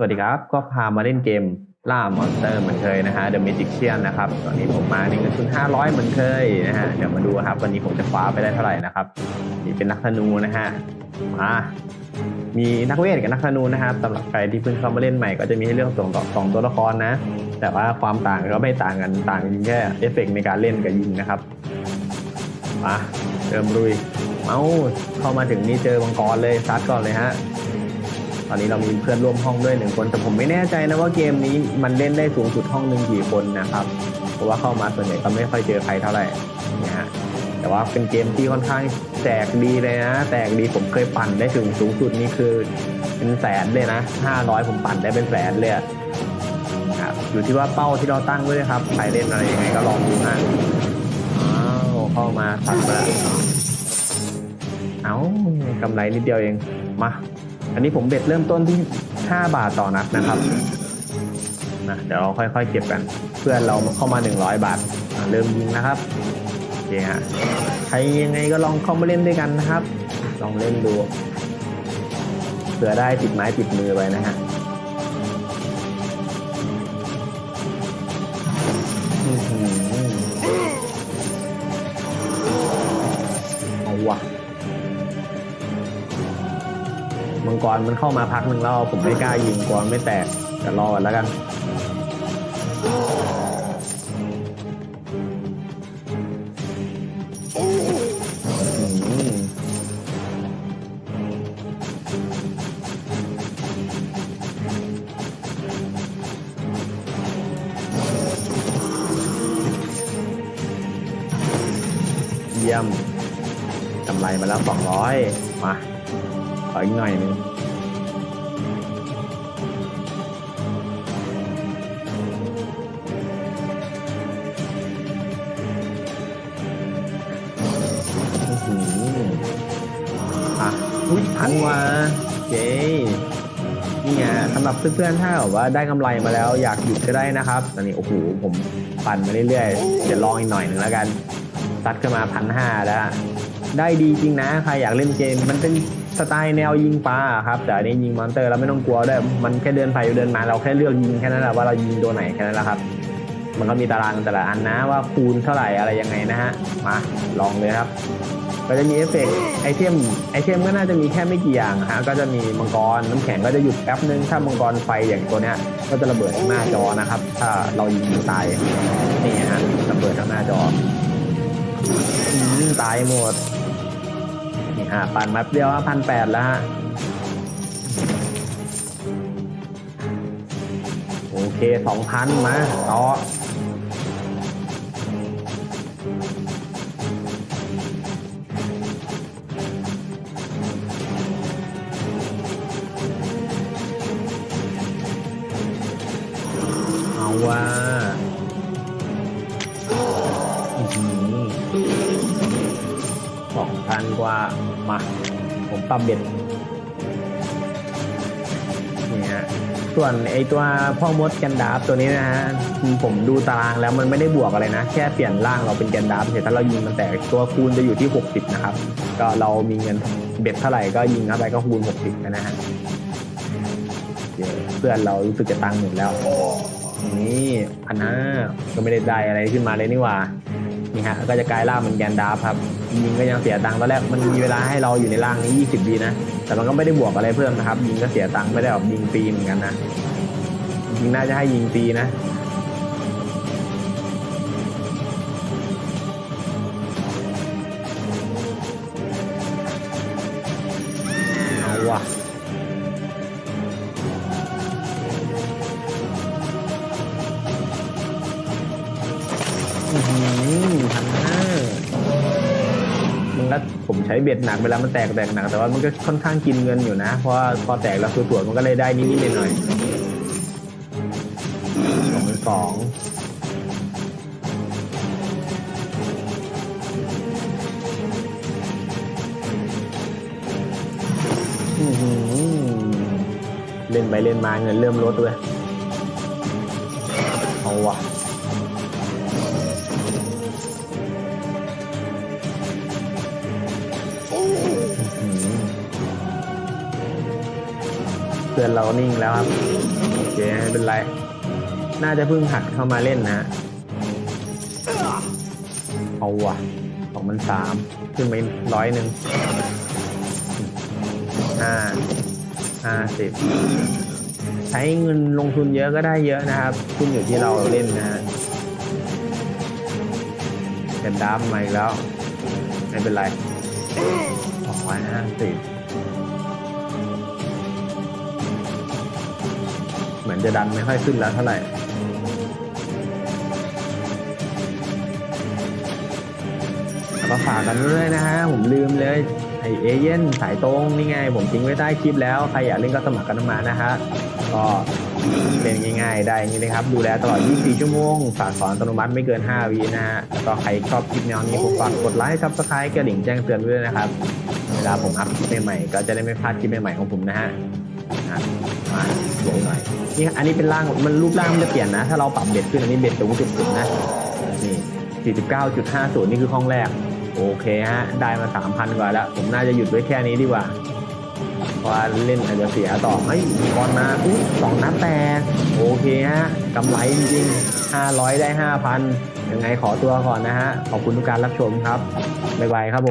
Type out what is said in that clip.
สวัสดีครับ ก็พามาเล่นเกมล่ามอนสเตอร์เหมือนเคยนะฮะ The Magician นะครับ ตอนนี้ผมมาในเงินทุน500 เหมือนเคยนะฮะ เดี๋ยวมาดูครับ วันนี้ผมจะคว้าไปได้เท่าไหร่นะครับ นี่เป็นนักธนูนะฮะ มามีนักเวทกับนักธนูนะครับสำหรับใครที่เพิ่งเข้ามาเล่นใหม่ก็จะมีให้เลือกสองต่อสองตัวละครนะ แต่ว่าความต่างก็ไม่ต่างกันต่างกันแค่เอฟเฟกต์ในการเล่นกับยิงนะครับมาเริ่มลุยเอาเข้ามาถึงนี่เจอมังกรเลยซัดก่อนเลยฮะ ตอนนี้เรามีเพื่อนร่วมห้องด้วยหนึ่งคน แต่ผมไม่แน่ใจนะว่าเกมนี้มันเล่นได้สูงสุดห้องหนึ่งกี่คนนะครับ เพราะว่าเข้ามาส่วนใหญ่ก็ไม่ค่อยเจอใครเท่าไหร่นะฮะแต่ว่าเป็นเกมที่ค่อนข้างแตกดีเลยนะแตกดีผมเคยปั่นได้ถึงสูงสุดนี่คือเป็นแสนเลยนะห้าร้อยผมปั่นได้เป็นแสนเลยครับอยู่ที่ว่าเป้าที่เราตั้งไว้เลยครับใครเล่นอะไรยังไงก็ลองดูนะอ้าวเข้ามาตัดมาแล้วเอ้ากำไรนิดเดียวเองมา อันนี้ผมเบ็ดเริ่มต้นที่ 5 บาทต่อนัดนะครับนะเดี๋ยวเราค่อยๆเก็บกัน เพื่อนเราเข้ามา 100 บาทเริ่มยิงนะครับโอเคฮะใครยังไงก็ลองเข้ามาเล่นด้วยกันนะครับ ลองเล่นดูเผื่อได้ติดไม้ติดมือไปนะฮะอือหือเอาวะ กรมันเข้ามาพักหนึ่งแล้วผมไม่กล้ายิงกรไม่แตกแต่รอก่อนแล้วกันเยี่ยมกำไรมาแล้วสองร้อยมา ออีกหน่อยหนึงอื้อหืออะอุ้ยพันวาเย้นี่ไงสำหรับเพื่อนๆถ้าแบบว่าได้กำไรมาแล้วอยากหยุดก็ได้นะครับตอนนี้โอ้โหผมปั่นมาเรื่อยๆเดี๋ยวลองอีกหน่อยหนึ่งแล้วกันซัดขึ้นมาพันห้าแล้วได้ดีจริงนะใครอยากเล่นเกมมันเป็น สไตล์แนวยิงปลาครับแต่อันนี้ยิงมอนเตอร์แล้วไม่ต้องกลัวด้วยมันแค่เดินไปเดินมาเราแค่เลือกยิงแค่นั้นแหละว่าเรายิงตัวไหนแค่นั้นแหละครับ มันก็มีตารางแต่ละอันนะว่าคูณเท่าไหร่อะไรยังไงนะฮะมาลองเลยครับก็จะมีเอฟเฟกไอเทมไอเทมก็น่าจะมีแค่ไม่กี่อย่างฮะก็จะมีมังกรน้ำแข็งก็จะหยุดแป๊บนึงถ้ามังกรไฟอย่างตัวเนี้ยก็จะระเบิดข้างหน้าจอนะครับ ถ้าเรายิงตายนี่ฮะระเบิดข้างหน้าจออืมตายหมด นี่ฮะปั่นมาเดียวพันแปดแล้วฮะ โอเคสองพันมาต่อเอาว่า สองพันกว่ามาผมปรับเบ็ดนี่ฮะส่วนไอตัวพ่อมดแกนดาฟตัวนี้นะฮะผมดูตารางแล้วมันไม่ได้บวกอะไรนะ แค่เปลี่ยนร่างเราเป็นแกนดาฟเฉยถ้าเรายิงมันแตกตัวคูณจะอยู่ที่ 60 นะครับ ก็เรามีเงินเบ็ดเท่าไหร่ก็ยิงเข้าไปก็คูณ 60 นะฮะเดี๋ยวเพื่อนเรารู้สึกจะตังค์หมดแล้ว นี่พันห้าก็ไม่ได้ได้อะไรขึ้นมาเลยนี่หว่านี่ฮะก็จะกลายร่างเป็นแกนดาฟครับยิงก็ยังเสียตังค์ตอนแรกมันมีเวลาให้เราอยู่ในร่างนี้ 20วินะ แต่มันก็ไม่ได้บวกอะไรเพิ่มนะครับ ยิงก็เสียตังค์ไม่ได้แบบยิงฟรีเหมือนกันนะยิงน่าจะให้ยิงฟรีนะเอาว่ะ มันก็ผมใช้เบ็ดหนักเวลามันแตกแตกหนัก แต่ว่ามันก็ค่อนข้างกินเงินอยู่นะ เพราะว่าพอแตกแล้วคือตรวมันก็เลยได้นิดๆหน่อยๆสองสองเล่นไปเล่นมาเงินเริ่มลดเลยเอาว่ะ พื่อนเรานิ่งแล้วครับโอเคไม่เป็นไร น่าจะเพิ่งหัดเข้ามาเล่นนะเอาว่ะสองพันสามขึ้นไปร้อยหนึ่งห้าห้าสิบใช้เงินลงทุนเยอะก็ได้เยอะนะครับ ขึ้นอยู่ที่เราเล่นนะฮะเก็บดับมาอีกแล้ว ไม่เป็นไรสองร้อยห้าสิบ เหมือนจะดันไม่ค่อยขึ้นแล้วเท่าไหร่แล้วก็ฝากกันด้วยนะฮะ ผมลืมเลยไอเอเย่นสายตรงนี่ไง ผมทิ้งไว้ใต้คลิปแล้ว ใครอยากเล่นก็สมัครกันมานะฮะ ก็เล่นง่ายๆ ได้อย่างนี้เลยครับ ดูแลตลอด 24 ชั่วโมง ฝากสอนอัตโนมัติไม่เกิน 5 วินะฮะ แล้วก็ใครชอบคลิปแนวนี้ผมฝากกดไลค์ซับสไครต์กระดิ่งแจ้งเตือนด้วยนะครับ เวลาผมอัพคลิปใหม่ๆ ก็จะได้ไม่พลาดคลิปใหม่ๆของผมนะฮะนะมา นี่อันนี้เป็นร่างมันรูปร่างมันจะเปลี่ยนนะ ถ้าเราปรับเบ็ดขึ้นอันนี้เบ็ดสูงสุดๆนะนี่ 49.50 นี่คือห้องแรก โอเคฮะ ได้มา 3,000 กว่าแล้ว ผมน่าจะหยุดไว้แค่นี้ดีกว่าเพราะเล่นอาจจะเสียต่อเฮ้ยบอลมาอุ้ยสองนัดแตกโอเคฮะกำไรจริงๆ500 ได้ 5,000 ยังไงขอตัวก่อนนะฮะ ขอบคุณทุกการรับชมครับ บ๊ายบายครับผม